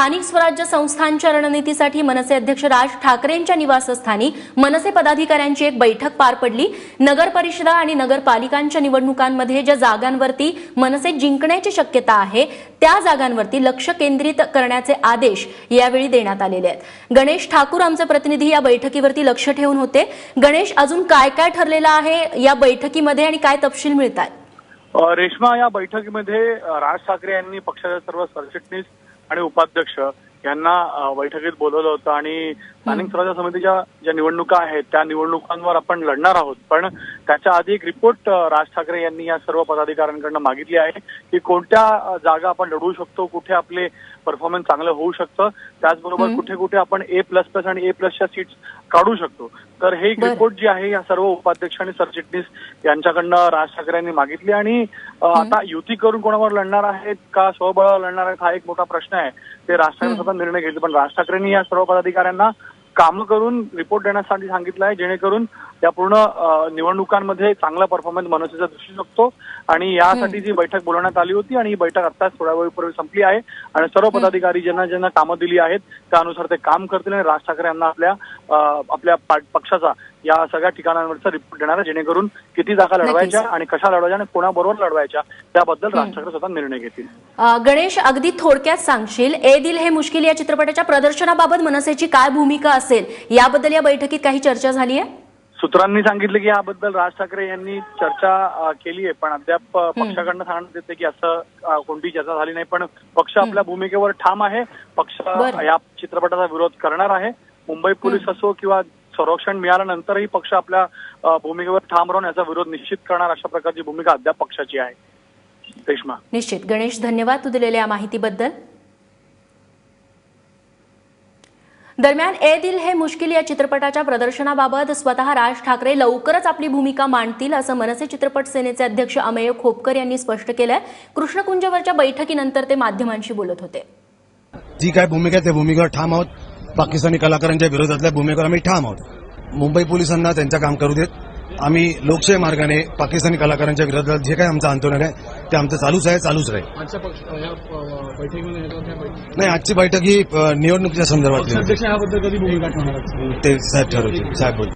स्थानिक स्वराज्य संस्थांच्या रणनीतीसाठी मनसे अध्यक्ष राज ठाकरेंच्या निवासस्थानी मनसे पदाधिकाऱ्यांची एक बैठक पार पडली. नगर परिषदा आणि नगरपालिकांच्या निवडणुकांमध्ये ज्या जागांवरती मनसे जिंकण्याची शक्यता आहे त्या जागांवरती लक्ष केंद्रित करण्याचे आदेश यावेळी देण्यात आलेले आहेत. गणेश ठाकूर आमचे प्रतिनिधी या बैठकीवरती लक्ष ठेवून होते. गणेश अजून काय काय ठरलेलं आहे या बैठकीमध्ये आणि काय तपशील मिळतात रेश्मा या बैठकीमध्ये राज ठाकरे यांनी पक्षाचे सर्व सरचिटणीस आणि उपाध्यक्ष यांना बैठकीत बोलवलं होतं आणि स्थानिक स्वराज्य समितीच्या ज्या निवडणुका आहेत त्या निवडणुकांवर आपण लढणार आहोत. पण त्याच्या आधी एक रिपोर्ट राज ठाकरे यांनी या सर्व पदाधिकाऱ्यांकडनं मागितली आहे की कोणत्या जागा आपण लढवू शकतो कुठे आपले परफॉर्मन्स चांगलं होऊ शकतं त्याचबरोबर कुठे कुठे आपण ए प्लस प्लस आणि ए प्लसच्या सीट्स काढू शकतो. तर हे एक. रिपोर्ट जी आहे या सर्व उपाध्यक्ष आणि सरचिटणीस यांच्याकडनं राज ठाकरे यांनी मागितली आणि आता युती करून कोणावर लढणार आहेत का स्वबळावर लढणार आहेत हा एक मोठा प्रश्न आहे. ते राज ठाकरे स्वतः निर्णय घेतले. पण राज ठाकरेंनी या सर्व पदाधिकाऱ्यांना कामं करून रिपोर्ट देण्यासाठी सांगितलं आहे जेणेकरून या पूर्ण निवडणुकांमध्ये चांगला परफॉर्मन्स मनसेचा दिसू शकतो. आणि यासाठी जी बैठक बोलवण्यात आली होती आणि ही बैठक आत्ताच थोड्या वेळपूर्वी संपली आहे. आणि सर्व पदाधिकारी ज्यांना ज्यांना कामं दिली आहेत त्यानुसार ते काम करतील आणि राज ठाकरे यांना आपल्या आपल्या पक्षाचा या सगळ्या ठिकाणांवरचा रिपोर्ट देणार आहे जेणेकरून किती जागा लढवायच्या आणि कशा लढवायच्या आणि कोणाबरोबर लढवायच्या त्याबद्दल राज ठाकरे स्वतः निर्णय घेतील. गणेश अगदी थोडक्यात सांगशील ए दिल हे मुश्किल या चित्रपटाच्या प्रदर्शनाबाबत मनसेची काय भूमिका असेल याबद्दल या बैठकीत काही चर्चा झाली आहे? सूत्रांनी सांगितलं की याबद्दल राज ठाकरे यांनी चर्चा केली आहे पण अद्याप पक्षाकडनं सांगण्यात येते की असं अ, कोणतीही चर्चा झाली नाही पण पक्ष आपल्या भूमिकेवर ठाम आहे पक्ष. या चित्रपटाचा विरोध करणार आहे. मुंबई पोलीस असो किंवा संरक्षण मिळाल्यानंतरही पक्ष आपल्या भूमिकेवर ठाम राहून याचा विरोध निश्चित करणार अशा प्रकारची भूमिका अद्याप पक्षाची आहे. रेश्मा. निश्चित. गणेश धन्यवाद तू दिलेल्या या माहितीबद्दल. दरम्यान ए दिल हे मुश्किल या चित्रपटाच्या प्रदर्शनाबाबत स्वतः राज ठाकरे लवकरच आपली भूमिका मांडतील असं मनसे चित्रपट सेनेचे अध्यक्ष अमेय खोपकर यांनी स्पष्ट केलंय. कृष्णकुंजवरच्या बैठकीनंतर ते माध्यमांशी बोलत होते. जी काय भूमिका आहे त्या भूमिकेवर ठाम आहोत. पाकिस्तानी कलाकारांच्या विरोधातल्या भूमिकेवर आम्ही ठाम आहोत. मुंबई पोलिसांना त्यांचं काम करू देत. आम्ही लोकशाही मार्गाने पाकिस्तानी कलाकारांच्या विरोधात जे काही आमचं आंदोलन आहे ते आमचं चालूच आहे चालूच राहील. नाही आजची बैठक ही निवडणुकीच्या आहेत? ते साहेब ठरवतील. साहेब बोलतील.